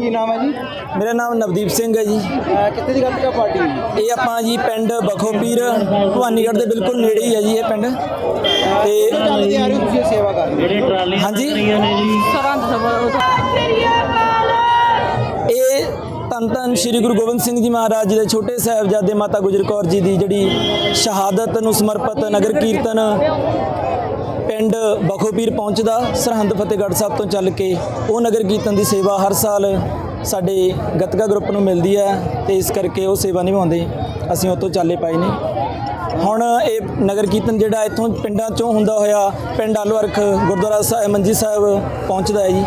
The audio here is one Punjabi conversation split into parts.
ਕੀ ਨਾਮ ਹੈ ਜੀ? ਮੇਰਾ ਨਾਮ ਨਵਦੀਪ ਸਿੰਘ ਹੈ ਜੀ। ਅਹ ਕਿੱਥੇ ਦੀ ਗੱਤਕਾ ਪਾਰਟੀ ਹੈ ਜੀ? ਇਹ ਆਪਾਂ ਜੀ ਪਿੰਡ ਬਖੋਪੀਰ ਭਵਾਨੀਗੜ੍ਹ ਦੇ ਬਿਲਕੁਲ ਨੇੜੇ ਹੀ ਹੈ ਜੀ ਇਹ ਪਿੰਡ। ਤੇ ਚੱਲਦੇ ਆ ਰਹੇ ਹੋ? ਤੁਸੀਂ ਸੇਵਾ ਕਰ ਰਹੇ ਹੋ? ਹਾਂਜੀ। ਇਹ ਧੰਨ ਧੰਨ ਸ੍ਰੀ ਗੁਰੂ ਗੋਬਿੰਦ ਸਿੰਘ ਜੀ ਮਹਾਰਾਜ ਜੀ ਦੇ ਛੋਟੇ ਸਾਹਿਬਜ਼ਾਦੇ ਮਾਤਾ ਗੁਜਰ ਕੌਰ ਜੀ ਦੀ ਜਿਹੜੀ ਸ਼ਹਾਦਤ ਨੂੰ ਸਮਰਪਿਤ ਨਗਰ ਕੀਰਤਨ ਪਿੰਡ ਬਖੋਪੀਰ ਪਹੁੰਚਦਾ, ਸਰਹੰਦ ਫਤਿਹਗੜ੍ਹ ਸਾਹਿਬ ਤੋਂ ਚੱਲ ਕੇ। ਉਹ ਨਗਰ ਕੀਰਤਨ ਦੀ ਸੇਵਾ ਹਰ ਸਾਲ ਸਾਡੇ ਗਤਕਾ ਗਰੁੱਪ ਨੂੰ ਮਿਲਦੀ ਹੈ ਤੇ ਇਸ ਕਰਕੇ ਉਹ ਸੇਵਾ ਨਿਭਾਉਂਦੇ। ਅਸੀਂ ਉਹ ਤੋਂ ਚਾਲੇ ਪਾਏ ਨੇ ਹੁਣ ਇਹ ਨਗਰ ਕੀਰਤਨ ਜਿਹੜਾ ਇੱਥੋਂ ਪਿੰਡਾਂ ਚੋਂ ਹੁੰਦਾ ਹੋਇਆ, ਪਿੰਡ ਆਲੋਅਰਖ ਗੁਰਦੁਆਰਾ ਸਾਹਿਬ ਮੰਜੀ ਸਾਹਿਬ ਪਹੁੰਚਦਾ ਹੈ ਜੀ।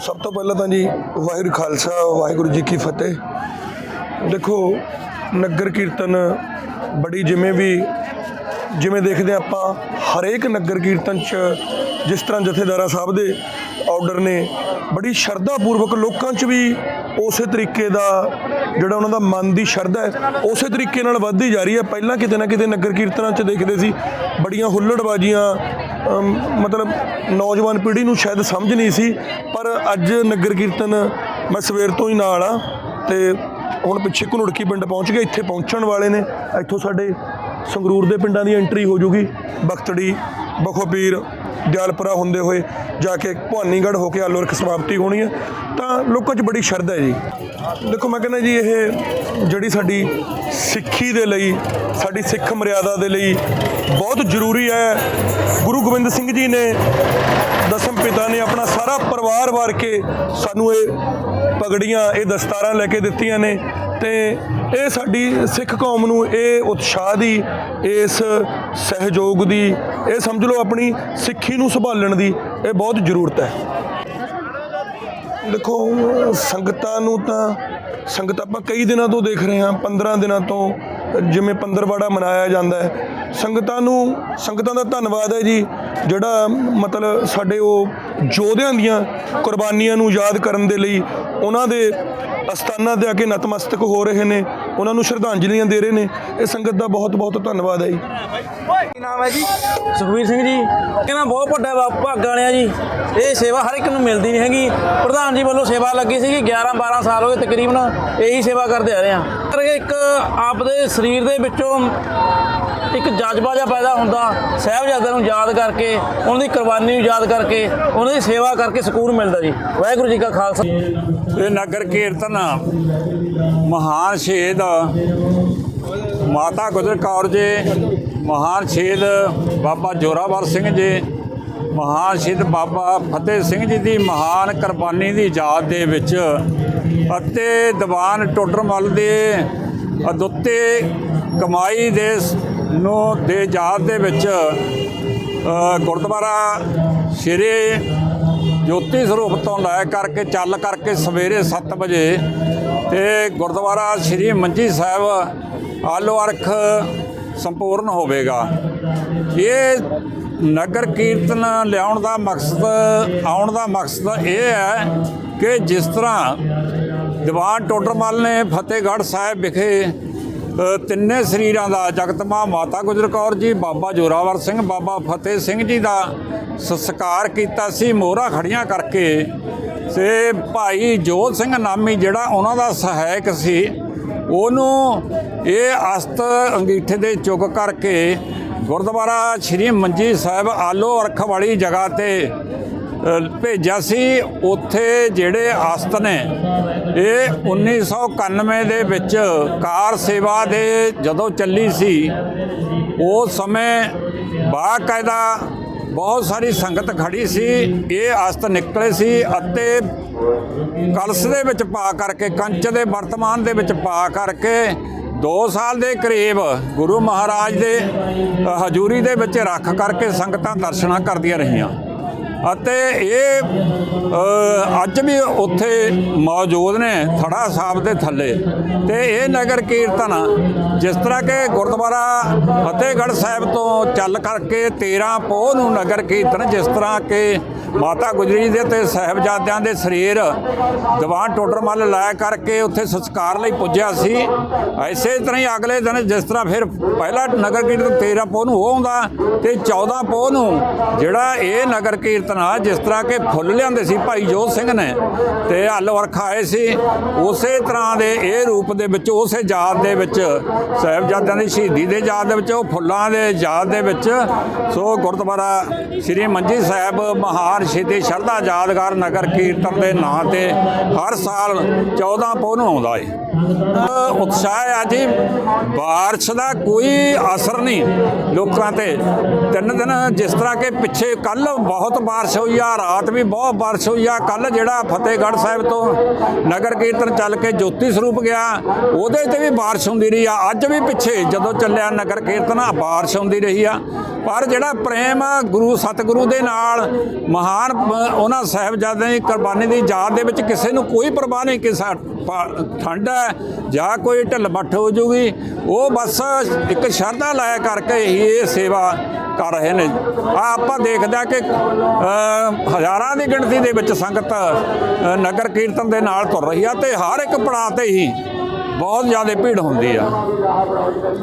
ਸਭ ਤੋਂ ਪਹਿਲਾਂ ਤਾਂ ਜੀ ਵਾਹਿਗੁਰੂ ਖਾਲਸਾ, ਵਾਹਿਗੁਰੂ ਜੀ ਕੀ ਫਤਿਹ। ਦੇਖੋ, ਨਗਰ ਕੀਰਤਨ ਬੜੀ ਜਿਵੇਂ ਵੀ ਜਿਵੇਂ ਦੇਖਦੇ ਹਾਂ ਆਪਾਂ, ਹਰੇਕ ਨਗਰ ਕੀਰਤਨ 'ਚ ਜਿਸ ਤਰ੍ਹਾਂ ਜਥੇਦਾਰਾ ਸਾਹਿਬ ਦੇ ਆਰਡਰ ਨੇ, ਬੜੀ ਸ਼ਰਧਾ ਪੂਰਵਕ ਲੋਕਾਂ 'ਚ ਵੀ ਉਸੇ ਤਰੀਕੇ ਦਾ ਜਿਹੜਾ ਉਹਨਾਂ ਦਾ ਮਨ ਦੀ ਸ਼ਰਧਾ ਹੈ, ਉਸੇ ਤਰੀਕੇ ਨਾਲ ਵੱਧਦੀ ਜਾ ਰਹੀ ਹੈ। ਪਹਿਲਾਂ ਕਿਤੇ ਨਾ ਕਿਤੇ ਨਗਰ ਕੀਰਤਨਾਂ 'ਚ ਦੇਖਦੇ ਸੀ, ਬੜੀਆਂ ਹੁੱਲੜਬਾਜ਼ੀਆਂ ਮਤਲਬ ਨੌਜਵਾਨ ਪੀੜ੍ਹੀ ਨੂੰ ਸ਼ਾਇਦ ਸਮਝ ਨਹੀਂ ਸੀ, ਪਰ ਅੱਜ ਨਗਰ ਕੀਰਤਨ ਮੈਂ ਸਵੇਰ ਤੋਂ ਹੀ ਨਾਲ ਆ ਤੇ ਹੁਣ ਪਿੱਛੇ ਘਨੁੜਕੀ ਪਿੰਡ ਪਹੁੰਚ ਗਏ, ਇੱਥੇ ਪਹੁੰਚਣ ਵਾਲੇ ਨੇ। ਇੱਥੋਂ ਸਾਡੇ ਸੰਗਰੂਰ ਦੇ ਪਿੰਡਾਂ ਦੀ ਐਂਟਰੀ ਹੋ ਜੂਗੀ। ਬਖਤੜੀ, ਬਖੋਪੀਰ, ਦਿਆਲਪੁਰਾ ਹੁੰਦੇ ਹੋਏ ਜਾ ਕੇ ਭਵਾਨੀਗੜ੍ਹ ਹੋ ਕੇ ਆਲੋਰਕ ਸਮਾਪਤੀ ਹੋਣੀ ਹੈ। ਤਾਂ ਲੋਕਾਂ 'ਚ ਬੜੀ ਸ਼ਰਧਾ ਹੈ ਜੀ। ਦੇਖੋ, ਮੈਂ ਕਹਿੰਦਾ ਜੀ, ਇਹ ਜਿਹੜੀ ਸਾਡੀ ਸਿੱਖੀ ਦੇ ਲਈ, ਸਾਡੀ ਸਿੱਖ ਮਰਿਆਦਾ ਦੇ ਲਈ ਬਹੁਤ ਜ਼ਰੂਰੀ ਹੈ। ਗੁਰੂ ਗੋਬਿੰਦ ਸਿੰਘ ਜੀ ਨੇ ਦਸਮ ਪਿਤਾ ਨੇ ਆਪਣਾ ਸਾਰਾ ਪਰਿਵਾਰ ਵਾਰ ਕੇ ਸਾਨੂੰ ਇਹ ਪਗੜੀਆਂ ਇਹ ਦਸਤਾਰਾਂ ਲੈ ਕੇ ਦਿੱਤੀਆਂ ਨੇ ਤੇ ਇਹ ਸਾਡੀ ਸਿੱਖ ਕੌਮ ਨੂੰ ਇਹ ਉਤਸ਼ਾਹ ਦੀ, ਇਸ ਸਹਿਯੋਗ ਦੀ, ਇਹ ਸਮਝ ਲਓ ਆਪਣੀ ਸਿੱਖੀ ਨੂੰ ਸੰਭਾਲਣ ਦੀ ਇਹ ਬਹੁਤ ਜ਼ਰੂਰਤ ਹੈ। ਦੇਖੋ, ਸੰਗਤਾਂ ਨੂੰ ਤਾਂ, ਸੰਗਤ ਆਪਾਂ ਕਈ ਦਿਨਾਂ ਤੋਂ ਦੇਖ ਰਹੇ ਹਾਂ 15 ਦਿਨਾਂ ਤੋਂ ਜਿਵੇਂ ਪੰਦਰਵਾੜਾ ਮਨਾਇਆ ਜਾਂਦਾ ਹੈ। ਸੰਗਤਾਂ ਨੂੰ, ਸੰਗਤਾਂ ਦਾ ਧੰਨਵਾਦ ਹੈ ਜੀ, ਜਿਹੜਾ ਮਤਲਬ ਸਾਡੇ ਉਹ ਯੋਧਿਆਂ ਦੀਆਂ ਕੁਰਬਾਨੀਆਂ ਨੂੰ ਯਾਦ ਕਰਨ ਦੇ ਲਈ ਉਹਨਾਂ ਦੇ ਅਸਥਾਨਾਂ ਤੇ ਆ ਕੇ ਨਤਮਸਤਕ ਹੋ ਰਹੇ ਨੇ, ਉਹਨਾਂ ਨੂੰ ਸ਼ਰਧਾਂਜਲੀਆਂ ਦੇ ਰਹੇ ਨੇ। ਇਹ ਸੰਗਤ ਦਾ ਬਹੁਤ ਬਹੁਤ ਧੰਨਵਾਦ ਹੈ ਜੀ। ਕੀ ਨਾਮ ਹੈ ਜੀ? ਸੁਖਵੀਰ ਸਿੰਘ ਜੀ। ਕਹਿੰਦਾ ਬਹੁਤ ਵੱਡਾ ਭਾਗ ਭਾਗਾਂ ਵਾਲਿਆ ਜੀ। ਇਹ ਸੇਵਾ ਹਰ ਇੱਕ ਨੂੰ ਮਿਲਦੀ ਨਹੀਂ ਹੈਗੀ। ਪ੍ਰਧਾਨ ਜੀ ਵੱਲੋਂ ਸੇਵਾ ਲੱਗੀ ਸੀਗੀ 11 12 ਸਾਲ ਹੋ ਗਏ ਤਕਰੀਬਨ ਇਹੀ ਸੇਵਾ ਕਰਦੇ ਆ ਰਹੇ ਆ। ਕਰਕੇ ਇੱਕ ਆਪਦੇ ਸਰੀਰ ਦੇ ਵਿੱਚੋਂ ਇੱਕ ਜਜ਼ਬਾ ਜਿਹਾ ਪੈਦਾ ਹੁੰਦਾ, ਸਾਹਿਬਜ਼ਾਦਿਆਂ ਨੂੰ ਯਾਦ ਕਰਕੇ, ਉਹਨਾਂ ਦੀ ਕੁਰਬਾਨੀ ਨੂੰ ਯਾਦ ਕਰਕੇ, ਉਹਨਾਂ ਦੀ ਸੇਵਾ ਕਰਕੇ ਸਕੂਨ ਮਿਲਦਾ ਜੀ। ਵਾਹਿਗੁਰੂ ਜੀ ਕਾ ਖਾਲਸਾ। ਇਹ ਨਗਰ ਕੀਰਤਨ ਮਹਾਨ ਸ਼ਹੀਦ ਮਾਤਾ ਗੁਜਰ ਕੌਰ ਜੀ, ਮਹਾਨ ਸ਼ਹੀਦ ਬਾਬਾ ਜੋਰਾਵਰ ਸਿੰਘ ਜੀ, ਮਹਾਨ ਸ਼ਹੀਦ ਬਾਬਾ ਫਤਿਹ ਸਿੰਘ ਜੀ ਦੀ ਮਹਾਨ ਕੁਰਬਾਨੀ ਦੀ ਯਾਦ ਦੇ ਵਿੱਚ ਅਤੇ ਦੀਵਾਨ ਟੋਡਰਮਲ ਦੇ ਅਦੁੱਤੇ ਕਮਾਈ ਦੇ ਨੂੰ ਦੇ ਯਾਦ ਦੇ ਵਿੱਚ ਗੁਰਦੁਆਰਾ ਸ਼੍ਰੀ ਜੋਤੀ ਸਰੂਪ ਤੋਂ ਲੈ ਕਰਕੇ ਚੱਲ ਕਰਕੇ ਸਵੇਰੇ 7 ਵਜੇ ਤੇ ਗੁਰਦੁਆਰਾ ਸ੍ਰੀ ਮੰਜੀ ਸਾਹਿਬ ਆਲੋ ਅਰਖ ਸੰਪੂਰਨ ਹੋਵੇਗਾ। ਇਹ ਨਗਰ ਕੀਰਤਨ ਲਿਆਉਣ ਦਾ ਮਕਸਦ, ਆਉਣ ਦਾ ਮਕਸਦ ਇਹ ਹੈ ਕਿ ਜਿਸ ਤਰ੍ਹਾਂ ਦੀਵਾਨ ਟੋਡਰਮਲ ਨੇ ਫਤਿਹਗੜ੍ਹ ਸਾਹਿਬ ਵਿਖੇ ਤਿੰਨੇ ਸਰੀਰਾਂ ਦਾ ਜਗਤਮਾ ਮਾਤਾ ਗੁਜਰ ਕੌਰ ਜੀ, ਬਾਬਾ ਜੋਰਾਵਰ ਸਿੰਘ, ਬਾਬਾ ਫਤਿਹ ਸਿੰਘ ਜੀ ਦਾ ਸੰਸਕਾਰ ਕੀਤਾ ਸੀ, ਮੋਹਰਾਂ ਖੜੀਆਂ ਕਰਕੇ। ਤੇ ਭਾਈ ਜੋਤ ਸਿੰਘ ਨਾਮੀ ਜਿਹੜਾ ਉਹਨਾਂ ਦਾ ਸਹਾਇਕ ਸੀ, ਉਹਨੂੰ ਇਹ ਅਸਤ ਅੰਗੀਠੇ ਦੇ ਚੁੱਕ ਕਰਕੇ ਗੁਰਦੁਆਰਾ ਸ਼੍ਰੀ ਮੰਜੀ ਸਾਹਿਬ ਆਲੋ ਅਰਖ ਵਾਲੀ ਜਗ੍ਹਾ ਤੇ ਭੇਜਿਆ ਸੀ, ਉੱਥੇ ਜਿਹੜੇ ਆਸਤ ਨੇ, ਇਹ 1991 ਦੇ ਵਿੱਚ ਕਾਰ ਸੇਵਾ ਦੇ ਜਦੋਂ ਚੱਲੀ ਸੀ, ਉਸ ਸਮੇਂ ਬਾਕਾਇਦਾ ਬਹੁਤ ਸਾਰੀ ਸੰਗਤ ਖੜੀ ਸੀ, ਇਹ ਆਸਤ ਨਿਕਲੇ ਸੀ ਅਤੇ ਕਲਸ ਦੇ ਵਿੱਚ ਪਾ ਕਰਕੇ, ਕੰਚ ਦੇ ਵਰਤਮਾਨ ਦੇ ਵਿੱਚ ਪਾ ਕਰਕੇ 2 ਸਾਲ ਦੇ ਕਰੀਬ ਗੁਰੂ ਮਹਾਰਾਜ ਦੇ ਹਜ਼ੂਰੀ ਦੇ ਵਿੱਚ ਰੱਖ ਕਰਕੇ ਸੰਗਤਾਂ ਦਰਸ਼ਨਾਂ ਕਰਦੀਆਂ ਰਹੀਆਂ। ਅਤੇ ਇਹ ਅੱਜ ਵੀ ਉੱਥੇ ਮੌਜੂਦ ਨੇ ਥੜਾ ਸਾਹਿਬ ਦੇ ਥੱਲੇ। ਤੇ ਇਹ ਨਗਰ ਕੀਰਤਨ ਜਿਸ ਤਰ੍ਹਾਂ ਕਿ ਗੁਰਦੁਆਰਾ ਫਤਿਹਗੜ੍ਹ ਸਾਹਿਬ ਤੋਂ ਚੱਲ ਕਰਕੇ 13 ਪੋਹ ਨੂੰ ਨਗਰ ਕੀਰਤਨ, ਜਿਸ ਤਰ੍ਹਾਂ ਕਿ ਮਾਤਾ ਗੁਜਰੀ ਦੇ ਤੇ ਸਾਹਿਬਜ਼ਾਦਿਆਂ ਦੇ ਸਰੀਰ ਦੀਵਾਨ ਟੋਡਰਮੱਲ ਲਾਇਆ ਕਰਕੇ ਉੱਥੇ ਸੰਸਕਾਰ ਲਈ ਪੁੱਜਿਆ ਸੀ। ਐਸੇ ਤਰ੍ਹਾਂ ਹੀ ਅਗਲੇ ਦਿਨ ਜਿਸ ਤਰ੍ਹਾਂ ਫਿਰ ਪਹਿਲਾ ਨਗਰ ਕੀਰਤਨ 13 ਪੋਹ ਨੂੰ ਉਹ ਆਉਂਦਾ ਤੇ 14 ਪੋਹ ਨੂੰ ਜਿਹੜਾ ਇਹ ਨਗਰ ਕੀਰਤਨ ਕੀਰਤਨ ਜਿਸ ਤਰ੍ਹਾਂ ਕਿ ਫੁੱਲ ਲਿਆਂਦੇ ਸੀ ਭਾਈ ਜੋਤ ਸਿੰਘ ਨੇ ਤੇ ਹੱਲ ਵਰਖਾ ਆਏ ਸੀ, ਉਸੇ ਤਰ੍ਹਾਂ ਦੇ ਇਹ ਰੂਪ ਦੇ ਵਿੱਚ, ਉਸੇ ਯਾਦ ਦੇ ਵਿੱਚ, ਸਾਹਿਬਜ਼ਾਦਿਆਂ ਦੀ ਸ਼ਹੀਦੀ ਦੇ ਯਾਦ ਦੇ ਵਿੱਚ, ਉਹ ਫੁੱਲਾਂ ਦੇ ਯਾਦ ਦੇ ਵਿੱਚ, ਸੋ ਗੁਰਦੁਆਰਾ ਸ੍ਰੀ ਮੰਜੀ ਸਾਹਿਬ ਮਹਾਨ ਸ਼ਹੀਦੀ ਸ਼ਰਧਾ ਯਾਦਗਾਰ ਨਗਰ ਕੀਰਤਨ ਦੇ ਨਾਂ ਤੇ ਹਰ ਸਾਲ 14 ਪੋਹ ਨੂੰ ਆਉਂਦਾ ਏ। ਉਤਸ਼ਾਹ ਆ ਜੀ। ਬਾਰਿਸ਼ ਦਾ ਕੋਈ ਅਸਰ ਨਹੀਂ ਲੋਕਾਂ ਤੇ। ਤਿੰਨ ਦਿਨ ਜਿਸ ਤਰ੍ਹਾਂ ਕਿ ਪਿੱਛੇ ਕੱਲ ਬਹੁਤ ਬਾਰਿਸ਼ ਹੋਈ ਆ, ਰਾਤ ਵੀ ਬਹੁਤ ਬਾਰਿਸ਼ ਹੋਈ ਆ। ਕੱਲ ਜਿਹੜਾ ਫਤਿਹਗੜ੍ਹ ਸਾਹਿਬ ਤੋਂ ਨਗਰ ਕੀਰਤਨ ਚੱਲ ਕੇ ਜੋਤੀ ਸਰੂਪ ਗਿਆ, ਉਹਦੇ ਤੇ ਵੀ ਬਾਰਿਸ਼ ਹੁੰਦੀ ਰਹੀ ਆ। ਅੱਜ ਵੀ ਪਿੱਛੇ ਜਦੋਂ ਚੱਲਿਆ ਨਗਰ ਕੀਰਤਨ, ਆ ਬਾਰਿਸ਼ ਹੁੰਦੀ ਰਹੀ ਆ। ਪਰ ਜਿਹੜਾ ਪ੍ਰੇਮ ਆ ਗੁਰੂ ਸਤਿਗੁਰੂ ਦੇ ਨਾਲ ਮਹਾਨ ਉਹਨਾਂ ਸਾਹਿਬਜ਼ਾਦਿਆਂ ਦੀ ਕੁਰਬਾਨੀ ਦੀ ਯਾਦ ਦੇ ਵਿੱਚ ਕਿਸੇ ਨੂੰ ਕੋਈ ਪਰਵਾਹ ਨਹੀਂ ਕਿ ਠੰਡ ਹੈ, ਜਾਂ ਕੋਈ ਢਿੱਲ ਮੱਠ ਹੋ ਜੂਗੀ, ਉਹ ਬਸ ਇੱਕ ਸ਼ਰਧਾ ਲਾਇਆ ਕਰਕੇ ਹੀ ਇਹ ਸੇਵਾ ਕਰ ਰਹੇ ਨੇ। ਆ ਆਪਾਂ ਦੇਖਦੇ ਆ ਕਿ ਹਜ਼ਾਰਾਂ ਦੀ ਗਿਣਤੀ ਦੇ ਵਿੱਚ ਸੰਗਤ ਨਗਰ ਕੀਰਤਨ ਦੇ ਨਾਲ ਤੁਰ ਰਹੀ ਆ ਤੇ ਹਰ ਇੱਕ ਪੜਾਅ ਤੇ ਹੀ ਬਹੁਤ ਜ਼ਿਆਦਾ ਭੀੜ ਹੁੰਦੀ ਆ।